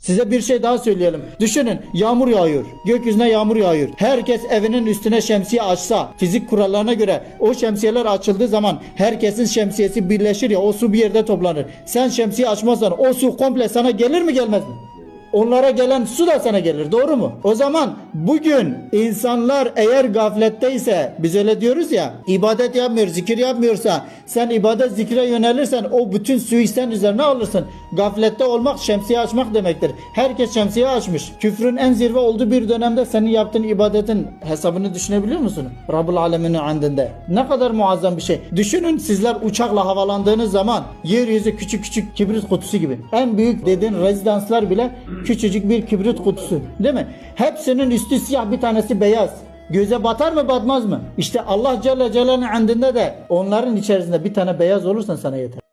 Size bir şey daha söyleyelim. Düşünün yağmur yağıyor. Gökyüzüne yağmur yağıyor. Herkes evinin üstüne şemsiye açsa fizik kurallarına göre o şemsiyeler açıldığı zaman herkesin şemsiyesi birleşir ya o su bir yerde toplanır. Sen şemsiye açmazsan o su komple sana gelir mi gelmez mi? Onlara gelen su da sana gelir doğru mu? O zaman bugün insanlar eğer gafletteyse biz öyle diyoruz ya ibadet yapmıyor zikir yapmıyorsa sen ibadet zikre yönelirsen o bütün suyu sen üzerine alırsın. Gaflette olmak şemsiye açmak demektir. Herkes şemsiye açmış. Küfrün en zirve olduğu bir dönemde senin yaptığın ibadetin hesabını düşünebiliyor musun? Rabbul Alemin'in andinde. Ne kadar muazzam bir şey. Düşünün sizler uçakla havalandığınız zaman yeryüzü küçük küçük kibrit kutusu gibi. En büyük dediğin rezidanslar bile küçücük bir kibrit kutusu. Değil mi? Hepsinin üstü siyah bir tanesi beyaz. Göze batar mı batmaz mı? İşte Allah Celle Celaluhu'nun andinde de onların içerisinde bir tane beyaz olursan sana yeter.